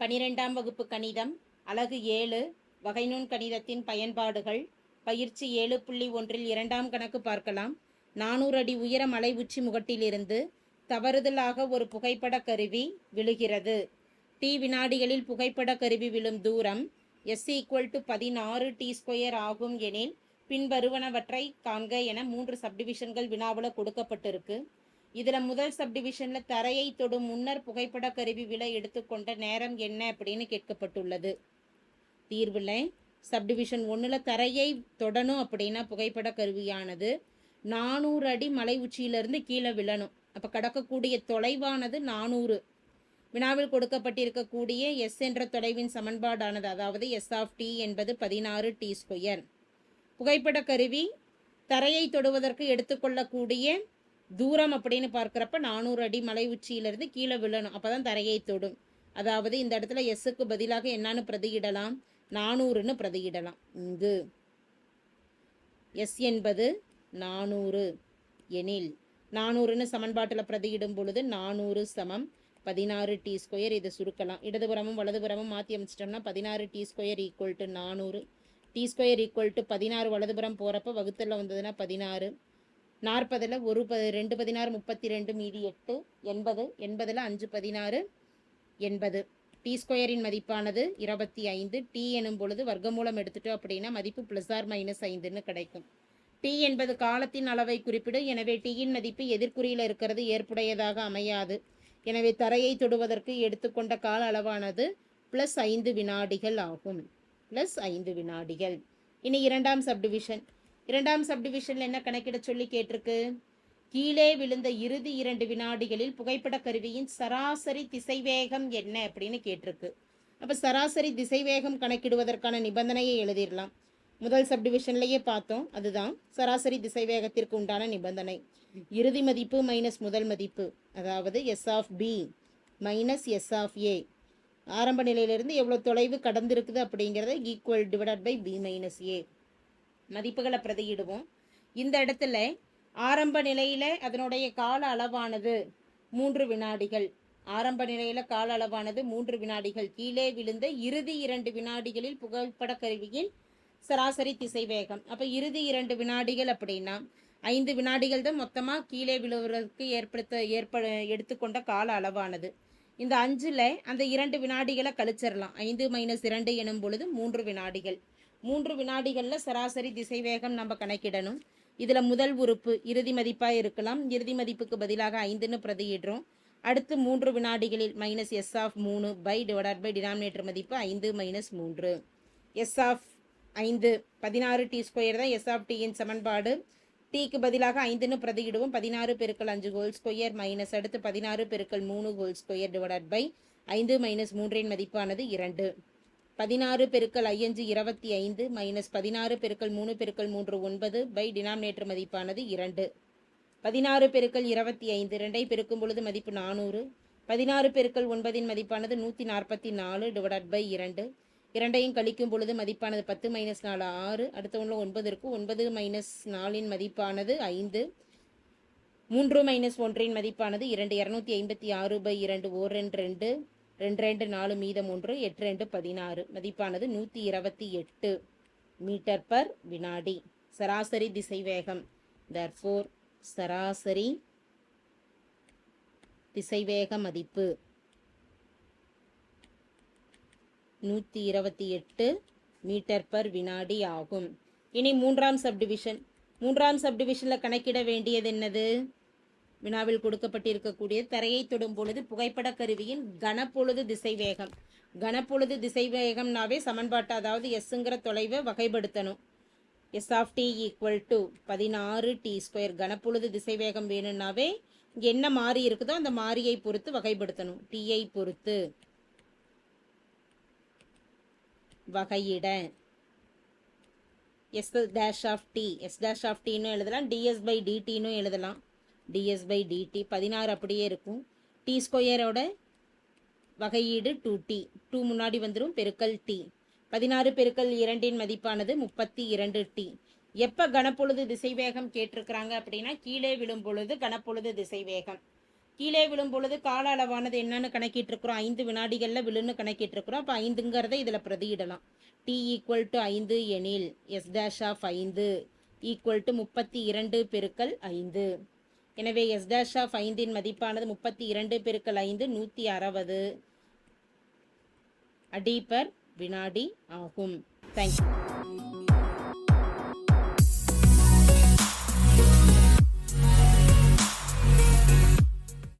பனிரெண்டாம் வகுப்பு கணிதம் அலகு ஏழு வகைநூன் கணிதத்தின் பயன்பாடுகள் பயிற்சி ஏழு புள்ளி ஒன்றில் இரண்டாம் கணக்கு பார்க்கலாம். நானூறு அடி உயர மலை உச்சி முகட்டிலிருந்து தவறுதலாக ஒரு புகைப்பட கருவி விழுகிறது. டி வினாடிகளில் புகைப்பட கருவி விழும் தூரம் எஸ் ஈக்குவல் டு பதினாறு டி ஸ்கொயர் ஆகும் எனில் பின்வருவனவற்றை காண்க என மூன்று சப்டிவிஷன்கள் வினாவில் கொடுக்கப்பட்டிருக்கு. இதில் முதல் சப்டிவிஷனில் தரையை தொடும் முன்னர் புகைப்பட கருவி விலை எடுத்துக்கொண்ட நேரம் என்ன அப்படின்னு கேட்கப்பட்டுள்ளது. தீர்வில் சப்டிவிஷன் ஒன்றில் தரையை தொடணும் அப்படின்னா புகைப்பட கருவியானது நானூறு அடி மலை உச்சியிலிருந்து கீழே விழணும். அப்போ கடக்கக்கூடிய தொலைவானது நானூறு. வினாவில் கொடுக்கப்பட்டிருக்கக்கூடிய எஸ் என்ற தொலைவின் சமன்பாடானது அதாவது எஸ் ஆஃப் டி என்பது பதினாறு டி ஸ்கொயர் புகைப்பட கருவி தரையை தொடுவதற்கு எடுத்துக்கொள்ளக்கூடிய தூரம் அப்படின்னு பார்க்குறப்ப நானூறு அடி மலை உச்சியிலிருந்து கீழே விழணும். அப்போ தான் தரையை தொடும். அதாவது இந்த இடத்துல எஸ்ஸுக்கு பதிலாக என்னன்னு பிரதியிடலாம். நானூறுன்னு பிரதியிடலாம். இங்கு. எஸ் என்பது நானூறு. எனில் நானூறுன்னு சமன்பாட்டில் பிரதியிடும் பொழுது நானூறு சமம் பதினாறு டி ஸ்கொயர் இதை சுருக்கலாம். இடதுபுறமும் வலதுபுறமும் மாற்றி அமைச்சிட்டோம்னா பதினாறு டி ஸ்கொயர் ஈக்குவல் டு நானூறு. டி ஸ்கொயர் ஈக்குவல் டு பதினாறு வலதுபுறம் போகிறப்ப வகுத்தில் வந்ததுன்னா பதினாறு. நாற்பதில் ஒரு ப ரெண்டு பதினாறு முப்பத்தி ரெண்டு மீதி எட்டு எண்பது எண்பதில் அஞ்சு பதினாறு எண்பது. டி ஸ்கொயரின் மதிப்பானது இருபத்தி ஐந்து. டி எனும் பொழுது வர்க்கமூலம் எடுத்துட்டோம் அப்படின்னா மதிப்பு ப்ளஸ் ஆர் மைனஸ் ஐந்துன்னு கிடைக்கும். டி என்பது காலத்தின் அளவை குறிப்பிடும் எனவே டீயின் மதிப்பு எதிர்குறியில் இருக்கிறது ஏற்புடையதாக அமையாது. எனவே தரையை தொடுவதற்கு எடுத்துக்கொண்ட கால அளவானது ப்ளஸ் ஐந்து வினாடிகள் ஆகும். ப்ளஸ் ஐந்து வினாடிகள். இனி இரண்டாம் சப்டிவிஷன் இரண்டாம் சப்டிவிஷனில் என்ன கணக்கிட சொல்லி கேட்டிருக்கு? கீழே விழுந்த இறுதி இரண்டு வினாடிகளில் புகைப்பட கருவியின் சராசரி திசைவேகம் என்ன அப்படின்னு கேட்டிருக்கு. அப்போ சராசரி திசைவேகம் கணக்கிடுவதற்கான நிபந்தனையை எழுதிடலாம். முதல் சப்டிவிஷன்லேயே பார்த்தோம் அதுதான் சராசரி திசைவேகத்திற்கு உண்டான நிபந்தனை. இறுதி மதிப்பு மைனஸ் முதல் மதிப்பு அதாவது S of B minus S of A ஆரம்ப நிலையிலிருந்து எவ்வளோ தொலைவு கடந்திருக்குது அப்படிங்கிறத equal divided by B minus A மதிப்புகளை பிரதியிடுவோம். இந்த இடத்துல ஆரம்ப நிலையில் அதனுடைய கால அளவானது மூன்று வினாடிகள். ஆரம்ப நிலையில் கால அளவானது மூன்று வினாடிகள். கீழே விழுந்த இறுதி இரண்டு வினாடிகளில் புகைப்பட கருவியின் சராசரி திசைவேகம். அப்போ இறுதி இரண்டு வினாடிகள் அப்படின்னா ஐந்து வினாடிகள் தான் மொத்தமாக கீழே விழுவதற்கு ஏற்படுத்த ஏற்ப எடுத்துக்கொண்ட கால அளவானது. இந்த அஞ்சில் அந்த இரண்டு வினாடிகளை கழிச்சிடலாம். ஐந்து மைனஸ் இரண்டு எனும் பொழுது மூன்று வினாடிகள். மூன்று வினாடிகளில் சராசரி திசைவேகம் நம்ம கணக்கிடணும். இதில் முதல் உறுப்பு இறுதி மதிப்பாக இருக்கலாம். இறுதி மதிப்புக்கு பதிலாக ஐந்துன்னு பிரதியிடுறோம். அடுத்து மூன்று வினாடிகளில் மைனஸ் எஸ் ஆஃப் மூணு பை டிவைடட் பை டினாமினேட்டர் மதிப்பு ஐந்து மைனஸ் மூன்று. எஸ் ஆஃப் ஐந்து பதினாறு டி ஸ்கொயர் தான் எஸ் ஆஃப் டியின் சமன்பாடு. டீக்கு பதிலாக ஐந்துன்னு பிரதியிடுவோம். பதினாறு பெருக்கள் அஞ்சு ஹோல் ஸ்கொயர் மைனஸ் அடுத்து பதினாறு பெருக்கள் மூணு ஹோல் ஸ்கொயர் டிவைடட் பை ஐந்து மைனஸ் மூன்றின் மதிப்பானது இரண்டு. பதினாறு பெருக்கள் ஐயஞ்சு இருபத்தி ஐந்து மைனஸ் பதினாறு பெருக்கல் மூணு பெருக்கல் மூன்று ஒன்பது பை டினாமினேட்டர் மதிப்பானது இரண்டு. பதினாறு பெருக்கள் இருபத்தி ஐந்து ரெண்டை பெருக்கும் பொழுது மதிப்பு நானூறு. பதினாறு பெருக்கள் ஒன்பதின் மதிப்பானது நூற்றி நாற்பத்தி நாலு டிவைடட் பை இரண்டு. இரண்டையும் கழிக்கும் பொழுது மதிப்பானது பத்து மைனஸ் நாலு ஆறு. அடுத்த ஒன்றில் ஒன்பது இருக்கும் ஒன்பது மைனஸ் நாலின் மதிப்பானது ஐந்து. மூன்று மைனஸ் ஒன்றின் மதிப்பானது இரண்டு. இரநூத்தி ஐம்பத்தி ஆறு பை இரண்டு ஓர் ரெண்டு. ரெண்டு ரெண்டு நாலு மீதம் ஒன்று எட்டு ரெண்டு பதினாறு. மதிப்பானது நூற்றி இருபத்தி எட்டு மீட்டர் பர் வினாடி. சராசரி திசைவேகம். தர்ஃபோர் சராசரி திசைவேக மதிப்பு நூற்றி இருபத்தி எட்டு மீட்டர் பர் வினாடி ஆகும். இனி மூன்றாம் சப்டிவிஷன் மூன்றாம் சப்டிவிஷனில் கணக்கிட வேண்டியது என்னது? வினாவில் கொடுக்கப்பட்டிருக்கக்கூடிய தரையை தொடும் பொழுது புகைப்பட கருவியின் கனப்பொழுது திசைவேகம். கனப்பொழுது திசைவேகம்னாவே சமன்பாட்டு அதாவது எஸ்ஸுங்கிற தொலைவை வகைப்படுத்தணும். S of T equal to பதினாறு டி ஸ்கொயர் கனப்பொழுது திசைவேகம் வேணும்னாவே இங்கே என்ன மாறி இருக்குதோ அந்த மாறியை பொறுத்து வகைப்படுத்தணும். டீயை பொறுத்து வகையிட. S dash of T S dash of டின்னு எழுதலாம். டிஎஸ் பை டிடின்னு எழுதலாம். டிஎஸ் பை டிடி பதினாறு அப்படியே இருக்கும். டி ஸ்கொயரோட வகையீடு டூ டி டூ முன்னாடி வந்துடும் பெருக்கல் டி பதினாறு பெருக்கல் இரண்டின் மதிப்பானது முப்பத்தி இரண்டு டி எப்போ கனப்பொழுது திசைவேகம் கேட்டிருக்கிறாங்க அப்படின்னா கீழே விழும் பொழுது கனப்பொழுது திசைவேகம். கீழே விழும் பொழுது கால அளவானது என்னன்னு கணக்கிட்டிருக்கிறோம். ஐந்து வினாடிகளில் விழுன்னு கணக்கிட்டிருக்கிறோம். அப்போ ஐந்துங்கிறத இதில் பிரதியிடலாம். டி ஈக்குவல் டு ஐந்து எனில் எஸ் டேஷ் ஆஃப் ஐந்து ஈக்குவல் டு முப்பத்தி இரண்டு பெருக்கல் ஐந்து. எனவே எஸ் டேஷ் ஆஃப் ஐந்தின் மதிப்பானது முப்பத்தி இரண்டு பெருக்கள் ஐந்து நூற்றி அறுபது. அடி பர் வினாடி ஆகும். தேங்க்யூ